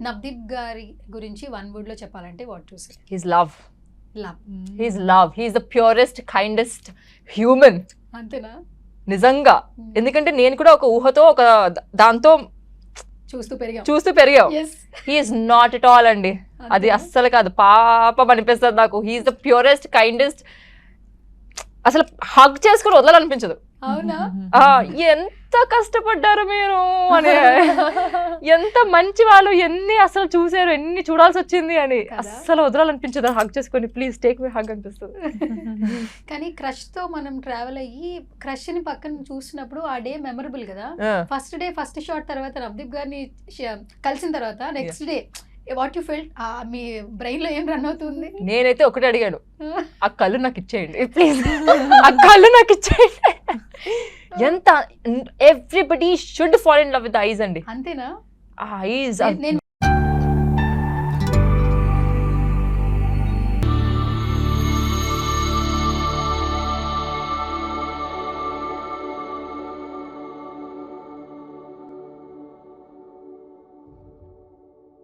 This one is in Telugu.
నవదీప్ గారి గురించి వన్ వర్డ్లో చెప్పాలంటే వాట్ చూసి he's love love he's love he's the purest kindest human అంతేనా? నిజంగా. Hmm. ఎందుకంటే నేను కూడా ఒక ఊహతో ఒక దాంతో చూస్తూ పెరిగాం. చూస్తూ పెరిగాం. Yes he's not at all అండి. అది అస్సలు కాదు. పాపం అనిపిస్తుంది నాకు. హీఈస్ ద ప్యూరెస్ట్ కైండెస్ట్ అసలు హగ్ చేసుకుని వదలాలనిపించదు. అవునా? ఎంత కష్టపడ్డారు మీరు అని. ఎంత మంచి వాళ్ళు ఎన్ని అసలు చూసారు ఎన్ని చూడాల్సి వచ్చింది అని కదా? అస్సలు వదలాలనిపించదు. హగ్ చేసుకొని ప్లీజ్ టేక్ మీ హగ్ అనిపిస్తుంది. కానీ క్రష్తో మనం ట్రావెల్ అయ్యి క్రష్ని పక్కన చూసినప్పుడు ఆ డే మెమరబుల్ కదా. ఫస్ట్ డే ఫస్ట్ షాట్ తర్వాత నవదీప్ గారిని కలిసిన తర్వాత next day what you felt మీ బ్రెయిన్లో ఏం రన్ అవుతుంది? నేనైతే ఒకటి అడిగాను. ఆ కళ్ళు నాకు ఇచ్చేయండి ప్లీజ్ ఆ కళ్ళు నాకు ఇచ్చేయండి. ఎంత everybody should fall in love with eyes అండి. అంతేనా? ఆ ఐజ్ నేను- నేను